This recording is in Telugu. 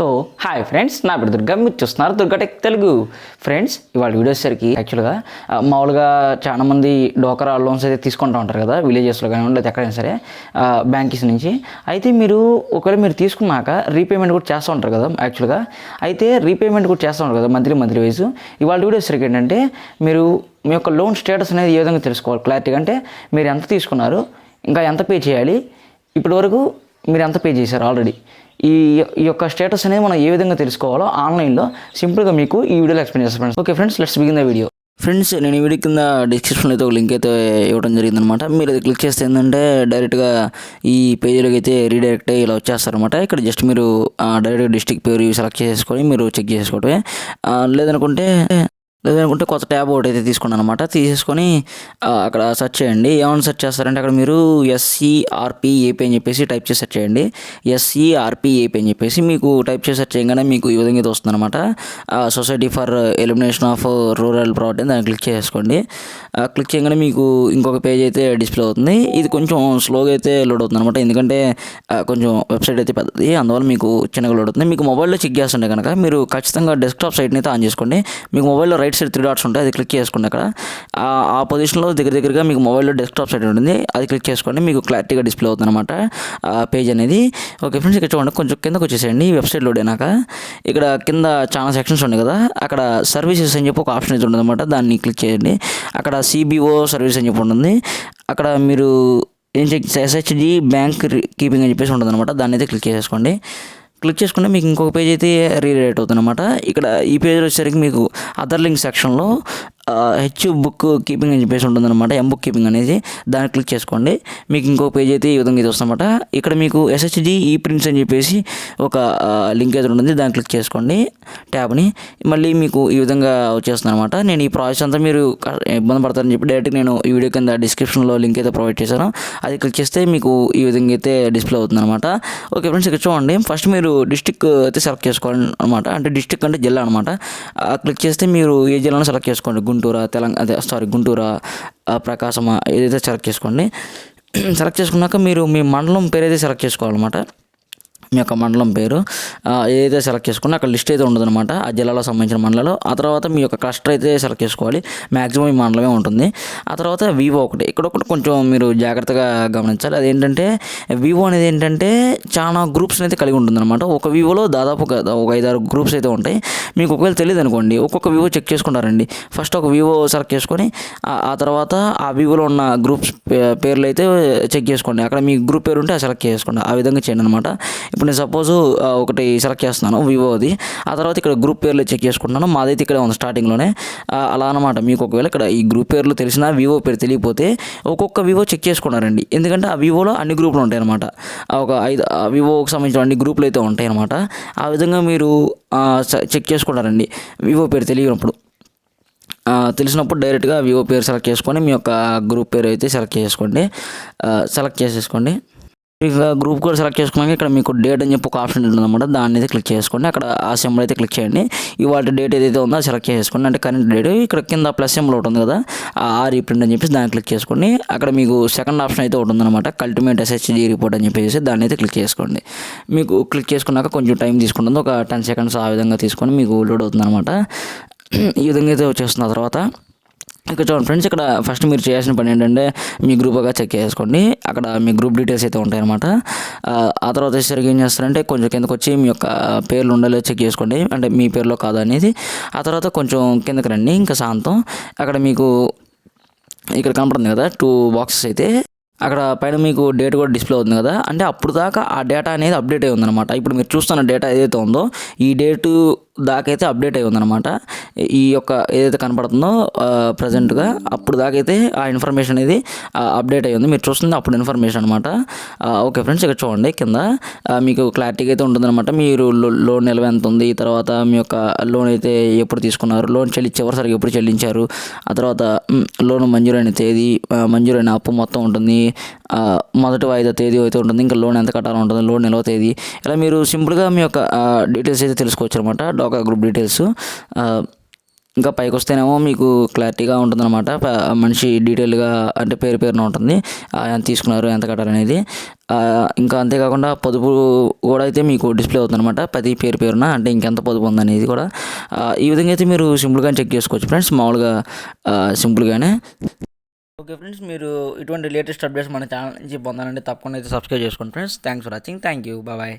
సో హాయ్ ఫ్రెండ్స్ నా పేరు దుర్గా మీరు చూస్తున్నారు దుర్గాటెక్ తెలుగు. ఫ్రెండ్స్ ఇవాళ వీడియోసరికి యాక్చువల్గా మామూలుగా చాలా మంది డోకరా లోన్స్ అయితే తీసుకుంటూ ఉంటారు కదా విలేజెస్లో కానివ్వండి లేదా ఎక్కడైనా సరే బ్యాంకీస్ నుంచి. అయితే మీరు ఒకవేళ మీరు తీసుకున్నాక రీపేమెంట్ కూడా చేస్తూ ఉంటారు కదా యాక్చువల్గా అయితే రీపేమెంట్ కూడా చేస్తూ ఉంటారు కదా మంత్లీ మంత్లీ వైజ్ ఇవాళ వీడియోసరికి ఏంటంటే మీరు మీ యొక్క లోన్ స్టేటస్ అనేది ఏ విధంగా తెలుసుకోవాలి? క్లారిటీగా అంటే మీరు ఎంత తీసుకున్నారు ఇంకా ఎంత పే చేయాలి? ఇప్పటివరకు మీరు ఎంత పే చేశారు ఆల్రెడీ ఈ ఈ యొక్క స్టేటస్ అనేది మనం ఏ విధంగా తెలుసుకోవాలో ఆన్లైన్లో సింపుల్గా మీకు ఈ వీడియోలో ఎక్స్ప్లెయిన్ చేస్తాను friends. Okay friends let's begin the video friends నేను ఈ వీడియో కింద డిస్క్రిప్షన్లో అయితే ఒక లింక్ అయితే ఇవ్వడం జరిగిందనమాట మీరు అది క్లిక్ చేస్తే ఏంటంటే డైరెక్ట్గా ఈ పేజీలోకి అయితే రీడైరెక్ట్ ఇలా వచ్చేస్తారనమాట ఇక్కడ జస్ట్ మీరు డైరెక్ట్గా డిస్టిక్ పేరు సెలెక్ట్ చేసుకొని మీరు చెక్ చేసుకోవడమే. లేదనుకుంటే లేదనుకుంటే కొత్త ట్యాబ్ ఒకటి అయితే తీసుకున్నాను అనమాట తీసేసుకొని అక్కడ సెర్చ్ చేయండి. ఏమైనా సెర్చ్ చేస్తారంటే అక్కడ మీరు ఎస్సీఆర్పి ఏపీ అని చెప్పేసి టైప్ చేసి సెర్చ్ చేయండి. ఎస్సీఆర్పి ఏపీ అని చెప్పేసి మీకు టైప్ చేసి సెర్చ్ చేయగానే మీకు ఈ విధంగా అయితే వస్తుంది అనమాట society for elimination of rural property దాన్ని క్లిక్ చేసుకోండి క్లిక్ చేయగానే మీకు ఇంకొక పేజ్ అయితే డిస్ప్లే అవుతుంది. ఇది కొంచెం స్లోగా అయితే లోడ్ అవుతుంది అనమాట ఎందుకంటే కొంచెం వెబ్సైట్ అయితే పెద్దది. అందువల్ల మీకు చిన్నగా లోడ్ అవుతుంది. మీకు మొబైల్లో చెక్ చేస్తుంటే కనుక మీరు ఖచ్చితంగా డెస్క్టాప్ సైట్ని అయితే ఆన్ చేసుకోండి. మీకు మొబైల్లో రైట్ సైడ్ త్రీ డాట్స్ ఉంటాయి అది క్లిక్ చేసుకోండి అక్కడ. ఆ- పొజిషన్లో దగ్గర దగ్గరగా మీకు మొబైల్లో డెస్క్టాప్ సైడ్ ఉంటుంది అది క్లిక్ చేసుకోండి మీకు క్లారిటీగా డిస్ప్లే అవుతుంది అనమాట పేజ్ అనేది. ఓకే ఫ్రెండ్స్ ఇక్కడ చూడండి కొంచెం కిందకు వచ్చేసేయండి ఈ వెబ్సైట్ లోడ్ అయినాక. ఇక్కడ కింద చాలా సెక్షన్స్ ఉన్నాయి కదా అక్కడ సర్వీసెస్ అని చెప్పి ఒక ఆప్షన్ అయితే ఉంటుంది అనమాట దాన్ని క్లిక్ చేయండి. అక్కడ సిబిఓ సర్వీస్ అని చెప్పి ఉంటుంది. అక్కడ మీరు ఏం చెక్ ఎస్హెచ్డి బ్యాంక్ కీపింగ్ అని చెప్పేసి ఉంటుంది అనమాట దాన్ని అయితే క్లిక్ చేసుకోండి. క్లిక్ చేసుకుంటే మీకు ఇంకొక పేజ్ అయితే రీరేట్ అవుతుంది అనమాట ఇక్కడ ఈ పేజ్ వచ్చేసరికి మీకు అదర్ లింక్ సెక్షన్లో హెచ్ బుక్ కీపింగ్ అని చెప్పేసి ఉంటుంది అనమాట ఎం బుక్ కీపింగ్ అనేది దాన్ని క్లిక్ చేసుకోండి. మీకు ఇంకో పేజ్ అయితే ఈ విధంగా ఇది వస్తుందన్నమాట. ఇక్కడ మీకు ఎస్హెచ్డి ఈ ప్రింట్స్ అని చెప్పేసి ఒక లింక్ అయితే ఉంటుంది. దాన్ని క్లిక్ చేసుకోండి. ట్యాబ్ని మళ్ళీ మీకు ఈ విధంగా వచ్చేస్తుంది అనమాట నేను ఈ ప్రాసెస్ అంతా మీరు ఇబ్బంది పడతారని చెప్పి డైరెక్ట్ నేను ఈ వీడియో కింద డిస్క్రిప్షన్లో లింక్ అయితే ప్రొవైడ్ చేశాను. అది క్లిక్ చేస్తే మీకు ఈ విధంగా అయితే డిస్ప్లే అవుతుంది అనమాట ఓకే ఫ్రెండ్స్ ఇక్కడ చూడండి. ఫస్ట్ మీరు డిస్టిక్ అయితే సెలెక్ట్ చేసుకోవాలి అనమాట అంటే డిస్టిక్ అంటే జిల్లా అనమాట క్లిక్ చేస్తే మీరు ఏ జిల్లాను సెలెక్ట్ చేసుకోండి. గుంటూరా తెలంగాణ అదే సారీ గుంటూరా ప్రకాశమా ఏదైతే సెలెక్ట్ చేసుకోండి. సెలెక్ట్ చేసుకున్నాక మీరు మీ మండలం పేరు అయితే సెలెక్ట్ చేసుకోవాలన్నమాట. మీ యొక్క మండలం పేరు. ఏదైతే సెలెక్ట్ చేసుకున్నా అక్కడ లిస్ట్ అయితే ఉండదన్నమాట. ఆ జిల్లాలో సంబంధించిన మండలాలు. ఆ తర్వాత మీ యొక్క క్లస్టర్ అయితే సెలెక్ట్ చేసుకోవాలి. మ్యాక్సిమం ఈ మండలమే ఉంటుంది. ఆ తర్వాత వివో ఒకటి. ఇక్కడ ఒకటి కొంచెం మీరు జాగ్రత్తగా గమనించాలి. అదేంటంటే వివో అనేది ఏంటంటే చాలా గ్రూప్స్ అయితే కలిగి ఉంటుందన్నమాట. ఒక వివోలో దాదాపు ఒక ఐదారు గ్రూప్స్ అయితే ఉంటాయి. మీకు ఒకవేళ తెలియదు అనుకోండి ఒక్కొక్క వివో చెక్ చేసుకుంటారండి. ఫస్ట్ ఒక వివో సెలెక్ట్ చేసుకొని ఆ- తర్వాత ఆ వివోలో ఉన్న గ్రూప్స్ పేర్లు అయితే చెక్ చేసుకోండి. అక్కడ మీ గ్రూప్ పేరు ఉంటే అది సెలెక్ట్ చేసుకోండి. ఆ విధంగా చేయండి అనమాట ఇప్పుడు నేను సపోజ్ ఒకటి సెలెక్ట్ చేస్తున్నాను వివోది ఆ తర్వాత ఇక్కడ గ్రూప్ పేర్లు చెక్ చేసుకుంటున్నాను. మాదైతే ఇక్కడ ఉంది స్టార్టింగ్లోనే అలా అనమాట మీకు ఒకవేళ ఇక్కడ ఈ గ్రూప్ పేర్లు తెలిసినా వివో పేరు తెలియకపోతే ఒక్కొక్క వివో చెక్ చేసుకున్నారండి. ఎందుకంటే ఆ వివోలో అన్ని గ్రూపులు ఉంటాయి అనమాట ఒక ఐదు వివోకి సంబంధించిన అన్ని గ్రూపులు అయితే ఉంటాయి అనమాట ఆ విధంగా మీరు చెక్ చేసుకుంటారండి వివో పేరు తెలియనప్పుడు. తెలిసినప్పుడు డైరెక్ట్గా వివో పేరు సెలెక్ట్ చేసుకొని మీ యొక్క గ్రూప్ పేరు అయితే సెలెక్ట్ చేసుకోండి. సెలెక్ట్ చేసేసుకోండి. ఇక గ్రూప్ కూడా సెలెక్ట్ చేసుకున్నాక ఇక్కడ మీకు డేట్ అని చెప్పి ఒక ఆప్షన్ ఉంటుంది అనమాట దాన్ని అయితే క్లిక్ చేసుకోండి. అక్కడ ఆ సింబల్ అయితే క్లిక్ చేయండి. ఇవాళ డేట్ ఏదైతే ఉందో సెలెక్ట్ చేసుకోండి. అంటే కరెంట్ డేట్ ఇక్కడ కింద ప్లస్ సింబల్ ఒకటి ఉంది కదా ఆ రీప్రింట్ అని చెప్పేసి దాన్ని క్లిక్ చేసుకోండి. అక్కడ మీకు సెకండ్ ఆప్షన్ అయితే ఒకటి ఉందన్నమాట. కల్టిమేట్ ఎస్హెచ్డి రిపోర్ట్ అని చెప్పేసి దాన్ని అయితే క్లిక్ చేసుకోండి. మీకు క్లిక్ చేసుకున్నాక కొంచెం టైం తీసుకుంటుంది. ఒక టెన్ సెకండ్స్ ఆ విధంగా తీసుకొని మీకు లోడ్ అవుతుంది అనమాట ఈ విధంగా అయితే వచ్చేస్తుంది ఆ తర్వాత. ఇక్కడ చూడండి ఫ్రెండ్స్ ఇక్కడ ఫస్ట్ మీరు చేయాల్సిన పని ఏంటంటే మీ గ్రూప్గా చెక్ చేసుకోండి. అక్కడ మీ గ్రూప్ డీటెయిల్స్ అయితే ఉంటాయన్నమాట ఆ, ఆ తర్వాత వచ్చేసరికి ఏం చేస్తారంటే కొంచెం కిందకు వచ్చి మీ యొక్క పేర్లు ఉండాలో చెక్ చేసుకోండి. అంటే మీ పేర్లో కాదా అనేది. ఆ తర్వాత కొంచెం కిందకి రండి ఇంకా శాంతం. అక్కడ మీకు ఇక్కడ కనపడుతుంది కదా టూ బాక్సెస్ అయితే. అక్కడ పైన మీకు డేట్ కూడా డిస్ప్లే అవుతుంది కదా? అంటే అప్పుడు దాకా ఆ డేటా అనేది అప్డేట్ అయి ఉందన్నమాట. ఇప్పుడు మీరు చూస్తున్న డేటా ఏదైతే ఉందో ఈ డేటు దాకైతే అప్డేట్ అయి ఉందన్నమాట. ఈ యొక్క ఏదైతే కనపడుతుందో ప్రజెంట్గా అప్పుడు దాకైతే ఆ ఇన్ఫర్మేషన్ అనేది అప్డేట్ అయ్యి ఉంది. మీరు చూస్తుంది అప్పుడు ఇన్ఫర్మేషన్ అనమాట ఓకే ఫ్రెండ్స్ ఇక్కడ చూడండి కింద. మీకు క్లారిటీగా అయితే ఉంటుందన్నమాట. మీరు లోన్ నిల్వ ఎంత ఉంది? తర్వాత మీ యొక్క లోన్ అయితే ఎప్పుడు తీసుకున్నారు? లోన్ చెల్లించి చివరిసారికి ఎప్పుడు చెల్లించారు? ఆ తర్వాత లోన్ మంజూరైన తేదీ మంజూరైన అప్పు మొత్తం ఉంటుంది. మొదటి వాయిదా తేదీ అయితే ఉంటుంది. ఇంకా లోన్ ఎంత కట్టాలో ఉంటుంది. లోన్ నిల్వ తేదీ. ఇలా మీరు సింపుల్గా మీ యొక్క డీటెయిల్స్ అయితే తెలుసుకోవచ్చు అనమాట డోకా గ్రూప్ డీటెయిల్స్. ఇంకా పైకి వస్తేనేమో మీకు క్లారిటీగా ఉంటుందన్నమాట. మనిషి డీటెయిల్గా అంటే పేరు పేరున ఉంటుంది. ఎంత తీసుకున్నారు ఎంత కట్టాలనేది ఇంకా అంతేకాకుండా పొదుపు కూడా అయితే మీకు డిస్ప్లే అవుతుందన్నమాట. ప్రతి పేరు పేరున అంటే ఇంకెంత పొదుపు ఉందనేది కూడా. ఈ విధంగా అయితే మీరు సింపుల్గా చెక్ చేసుకోవచ్చు ఫ్రెండ్స్. మామూలుగా సింపుల్గానే. ఓకే ఫ్రెండ్స్ మీరు ఇటువంటి లేటెస్ట్ అప్డేట్స్ మన ఛానల్ నుంచి పొందాలంటే తప్పకుండా అయితే సబ్స్క్రైబ్ చేసుకోండి friends thanks for watching thank you bye